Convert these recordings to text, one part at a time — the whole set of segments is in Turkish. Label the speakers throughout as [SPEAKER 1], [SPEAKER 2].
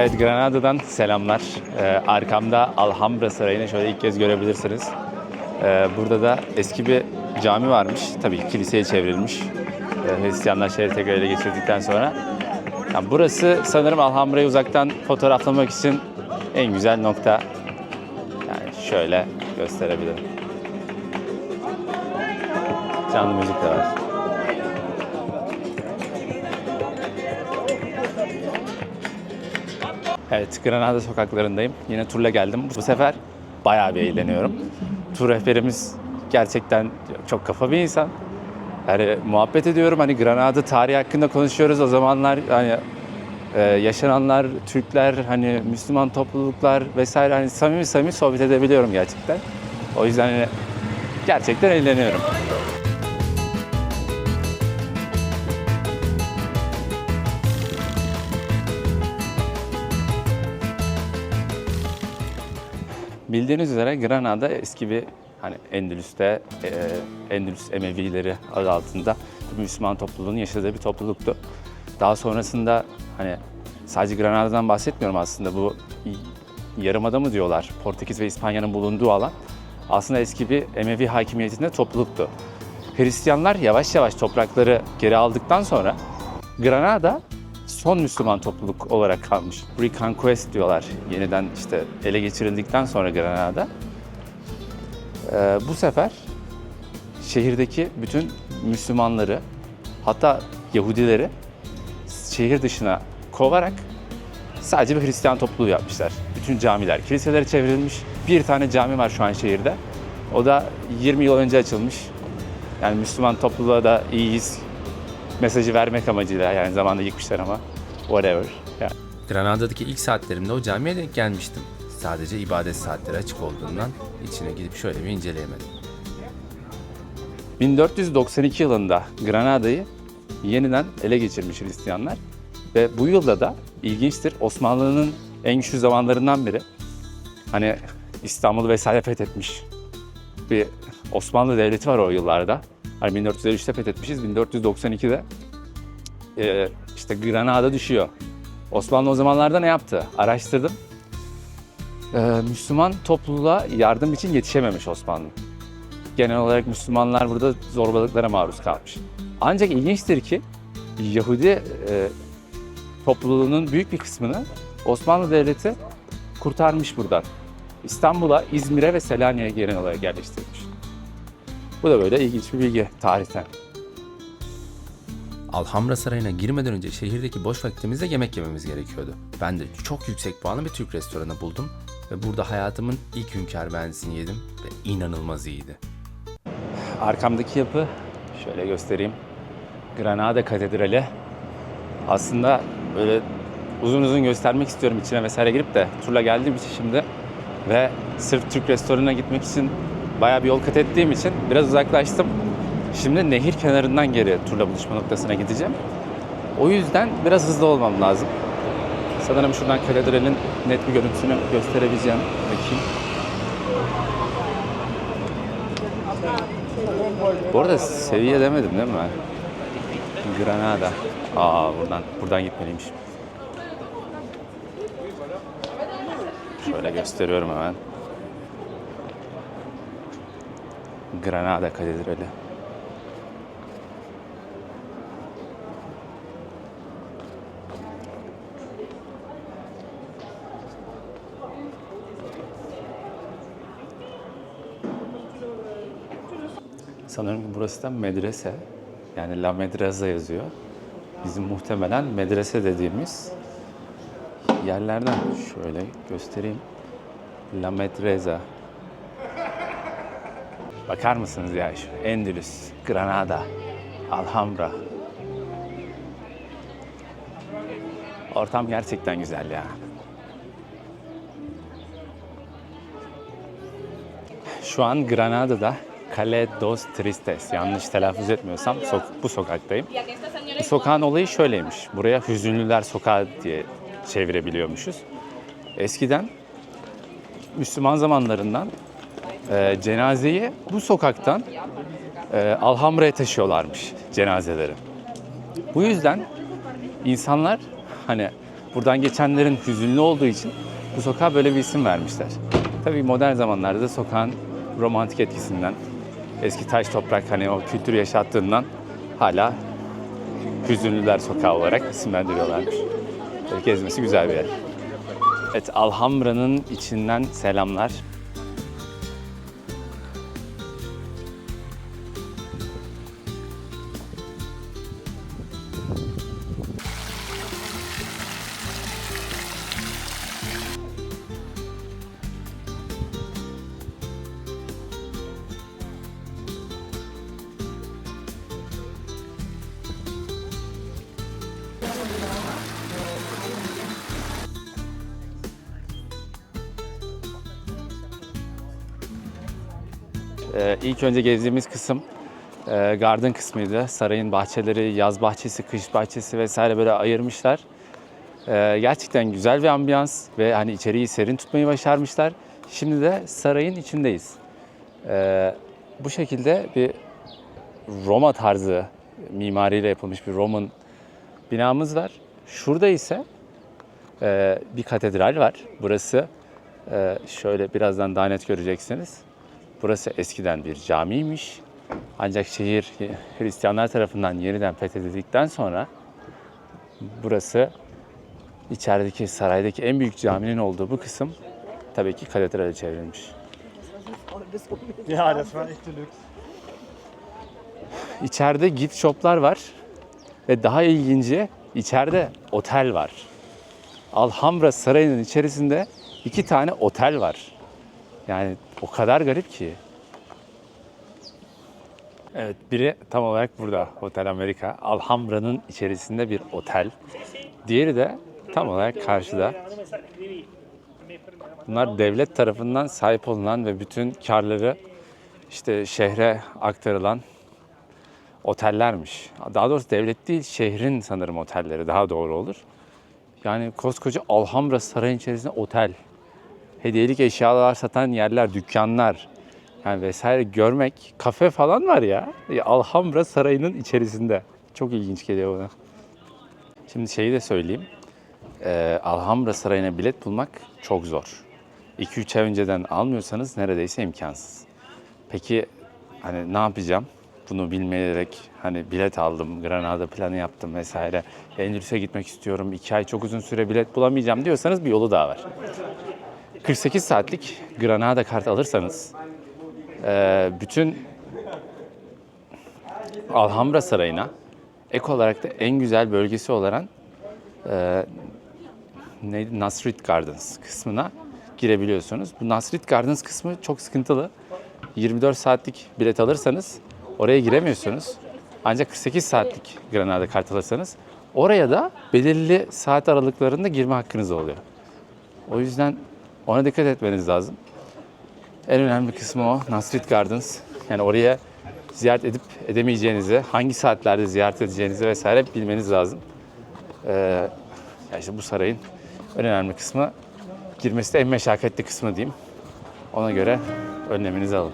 [SPEAKER 1] Evet Granada'dan selamlar. Ee, arkamda Alhambra Sarayı'nı şöyle ilk kez görebilirsiniz. Ee, burada da eski bir cami varmış. Tabii kiliseye çevrilmiş. Ee, Hristiyanlar şehri tekrar ele geçirdikten sonra. Yani burası sanırım Alhambra'yı uzaktan fotoğraflamak için en güzel nokta. Yani şöyle gösterebilirim. Canlı müzik de var. Evet, Granada sokaklarındayım. Yine turla geldim. Bu sefer bayağı bir eğleniyorum. Tur rehberimiz gerçekten çok kafa bir insan. Yani muhabbet ediyorum. Hani Granada tarihi hakkında konuşuyoruz. O zamanlar hani e, yaşananlar, Türkler, hani Müslüman topluluklar vesaire hani samimi samimi sohbet edebiliyorum gerçekten. O yüzden hani gerçekten eğleniyorum. Bildiğiniz üzere Granada eski bir hani Endülüs'te e, Endülüs Emevileri adı altında Müslüman topluluğunun yaşadığı bir topluluktu. Daha sonrasında hani sadece Granada'dan bahsetmiyorum aslında bu yarımada mı diyorlar Portekiz ve İspanya'nın bulunduğu alan aslında eski bir Emevi hakimiyetinde topluluktu. Hristiyanlar yavaş yavaş toprakları geri aldıktan sonra Granada son Müslüman topluluk olarak kalmış. Reconquest diyorlar. Yeniden işte ele geçirildikten sonra Granada. Ee, bu sefer şehirdeki bütün Müslümanları hatta Yahudileri şehir dışına kovarak sadece bir Hristiyan topluluğu yapmışlar. Bütün camiler, kiliselere çevrilmiş. Bir tane cami var şu an şehirde. O da 20 yıl önce açılmış. Yani Müslüman topluluğa da iyiyiz mesajı vermek amacıyla yani zamanında yıkmışlar ama whatever. Yani
[SPEAKER 2] Granada'daki ilk saatlerimde o camiye denk gelmiştim. Sadece ibadet saatleri açık olduğundan içine gidip şöyle bir inceleyemedim.
[SPEAKER 1] 1492 yılında Granada'yı yeniden ele geçirmiş Hristiyanlar ve bu yılda da ilginçtir Osmanlı'nın en güçlü zamanlarından biri. Hani İstanbul'u vesaire fethetmiş bir Osmanlı devleti var o yıllarda. Hani 1453'te fethetmişiz, 1492'de e, işte Granada düşüyor. Osmanlı o zamanlarda ne yaptı? Araştırdım. E, Müslüman topluluğa yardım için yetişememiş Osmanlı genel olarak Müslümanlar burada zorbalıklara maruz kalmış. Ancak ilginçtir ki Yahudi e, topluluğunun büyük bir kısmını Osmanlı Devleti kurtarmış buradan. İstanbul'a, İzmir'e ve Selanik'e genel olarak yerleştirmiş. Bu da böyle ilginç bir bilgi tarihten.
[SPEAKER 2] Alhambra Sarayı'na girmeden önce şehirdeki boş vaktimizde yemek yememiz gerekiyordu. Ben de çok yüksek puanlı bir Türk restoranı buldum ve burada hayatımın ilk hünkâr beğendisini yedim ve inanılmaz iyiydi.
[SPEAKER 1] Arkamdaki yapı şöyle göstereyim. Granada Katedrali. Aslında böyle uzun uzun göstermek istiyorum içine vesaire girip de turla geldiğim için şimdi ve sırf Türk restoranına gitmek için bayağı bir yol kat ettiğim için biraz uzaklaştım. Şimdi nehir kenarından geri turla buluşma noktasına gideceğim. O yüzden biraz hızlı olmam lazım. Sanırım şuradan katedralin net bir görüntüsünü gösterebileceğim. Bakayım. Bu arada seviye demedim değil mi? Granada. Aa buradan buradan gitmeliymiş. Şöyle gösteriyorum hemen. Granada Katedrali. Sanırım burası da medrese. Yani La Medresa yazıyor. Bizim muhtemelen medrese dediğimiz yerlerden şöyle göstereyim. La Medresa. Bakar mısınız ya şu Endülüs, Granada, Alhambra. Ortam gerçekten güzel ya. Şu an Granada'da Calle dos Tristes, yanlış telaffuz etmiyorsam sok- bu sokaktayım. Bu sokağın olayı şöyleymiş. Buraya Hüzünlüler Sokağı diye çevirebiliyormuşuz. Eskiden Müslüman zamanlarından e, cenazeyi bu sokaktan e, Alhambra'ya taşıyorlarmış cenazeleri. Bu yüzden insanlar hani buradan geçenlerin hüzünlü olduğu için bu sokağa böyle bir isim vermişler. Tabii modern zamanlarda da sokağın romantik etkisinden, eski taş toprak hani o kültürü yaşattığından hala Hüzünlüler Sokağı olarak isimlendiriyorlarmış. Gezmesi güzel bir yer. Evet, Alhambra'nın içinden selamlar. Ee, ilk önce gezdiğimiz kısım e, garden kısmıydı. Sarayın bahçeleri, yaz bahçesi, kış bahçesi vesaire böyle ayırmışlar. Ee, gerçekten güzel bir ambiyans ve hani içeriği serin tutmayı başarmışlar. Şimdi de sarayın içindeyiz. Ee, bu şekilde bir Roma tarzı mimariyle yapılmış bir Roman binamız var. Şurada ise e, bir katedral var. Burası e, şöyle birazdan daha net göreceksiniz. Burası eskiden bir camiymiş. Ancak şehir Hristiyanlar tarafından yeniden fethedildikten sonra burası içerideki saraydaki en büyük caminin olduğu bu kısım tabii ki katedrale çevrilmiş.
[SPEAKER 3] Echt Deluxe.
[SPEAKER 1] İçeride gift shoplar var ve daha ilginci içeride otel var. Alhambra Sarayı'nın içerisinde iki tane otel var. Yani o kadar garip ki. Evet biri tam olarak burada Hotel Amerika. Alhambra'nın içerisinde bir otel. Diğeri de tam olarak karşıda. Bunlar devlet tarafından sahip olunan ve bütün karları işte şehre aktarılan otellermiş. Daha doğrusu devlet değil, şehrin sanırım otelleri daha doğru olur. Yani koskoca Alhambra Sarayı'nın içerisinde otel. Hediyelik eşyalar satan yerler, dükkanlar. Yani vesaire görmek, kafe falan var ya. Ya Alhambra Sarayı'nın içerisinde. Çok ilginç geliyor bana. Şimdi şeyi de söyleyeyim. Ee, Alhambra Sarayı'na bilet bulmak çok zor. 2-3 ay önceden almıyorsanız neredeyse imkansız. Peki hani ne yapacağım? Bunu bilmeyerek hani bilet aldım, Granada planı yaptım vesaire. Endülüs'e gitmek istiyorum, 2 ay çok uzun süre bilet bulamayacağım diyorsanız bir yolu daha var. 48 saatlik Granada kart alırsanız e, bütün Alhambra Sarayı'na ek olarak da en güzel bölgesi olan e, neydi? Nasrid Gardens kısmına girebiliyorsunuz. Bu Nasrid Gardens kısmı çok sıkıntılı. 24 saatlik bilet alırsanız oraya giremiyorsunuz. Ancak 48 saatlik Granada kart alırsanız oraya da belirli saat aralıklarında girme hakkınız oluyor. O yüzden ona dikkat etmeniz lazım. En önemli kısmı o. Nasrid Gardens. Yani oraya ziyaret edip edemeyeceğinizi, hangi saatlerde ziyaret edeceğinizi vesaire bilmeniz lazım. Ee, ya işte bu sarayın en önemli kısmı girmesi de en meşakkatli kısmı diyeyim. Ona göre önleminizi alın.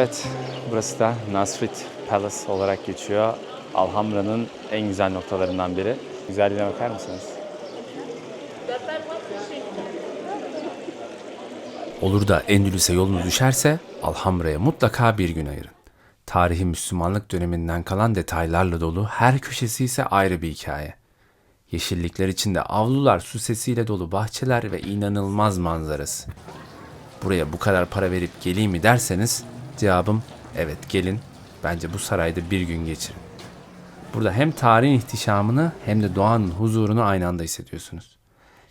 [SPEAKER 4] Evet, burası da Nasrit Palace olarak geçiyor. Alhambra'nın en güzel noktalarından biri. Güzelliğine bakar mısınız?
[SPEAKER 1] Olur da Endülüs'e yolunuz düşerse Alhambra'ya mutlaka bir gün ayırın. Tarihi Müslümanlık döneminden kalan detaylarla dolu her köşesi ise ayrı bir hikaye. Yeşillikler içinde avlular, su sesiyle dolu bahçeler ve inanılmaz manzarası. Buraya bu kadar para verip geleyim mi derseniz cevabım evet gelin. Bence bu sarayda bir gün geçirin. Burada hem tarihin ihtişamını hem de doğanın huzurunu aynı anda hissediyorsunuz.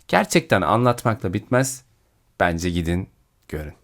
[SPEAKER 1] Gerçekten anlatmakla bitmez. Bence gidin, görün.